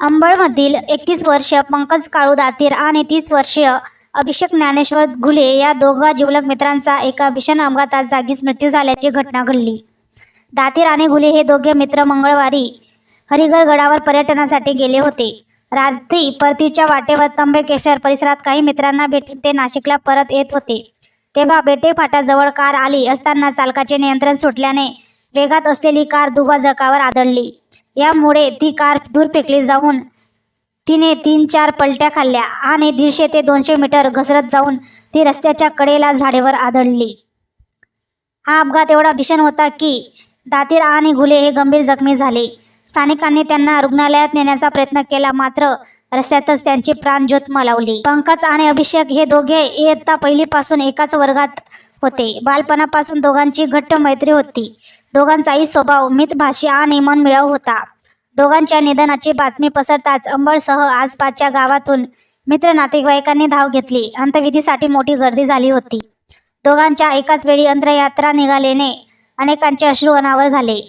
अंबळमधील एकतीस वर्ष पंकज काळू दातीर आणि तीस वर्षीय अभिषेक ज्ञानेश्वर घुले या दोघा जिवलग मित्रांचा एका भीषण अपघातात जागीच मृत्यू झाल्याची घटना घडली. दातीर आणि घुले हे दोघे मित्र मंगळवारी हरिगरगडावर पर्यटनासाठी गेले होते. रात्री परतीच्या वाटेवर तंबेकेश्वर परिसरात काही मित्रांना भेटून ते नाशिकला परत येत होते. तेव्हा बेटे फाटाजवळ कार आली असताना चालकाचे नियंत्रण सुटल्याने वेगात असलेली कार दुभाजकावर आदळली. यामुळे ती कार दूर फेकली जाऊन तिने तीन चार पलट्या खाल्ल्या आणि दीडशे ते दोनशे मीटर घसरत जाऊन ती रस्त्याच्या कडेला झाडेवर आदळली. हा अपघात एवढा भीषण होता की दातीर आणि घुले हे गंभीर जखमी झाले. स्थानिकांनी त्यांना रुग्णालयात नेण्याचा प्रयत्न केला. मात्र रस्त्यातच त्यांची प्राणज्योत मलावली. पंकज आणि अभिषेक हे दोघे इयत्ता पहिलीपासून एकाच वर्गात होते. बालपणापासून दोघांची घट्ट मैत्री होती. दोघांचाही स्वभाव मितभाषी आणि मनमिळाऊ होता. दोघांच्या निधनाची बातमी पसरताच अंबळसह आसपासच्या गावातून मित्र नातेवाईकांनी धाव घेतली. अंत्यविधीसाठी मोठी गर्दी झाली होती. दोघांच्या एकाच वेळी अंतरयात्रा निघाल्याने अनेकांचे अश्रू अनावर झाले.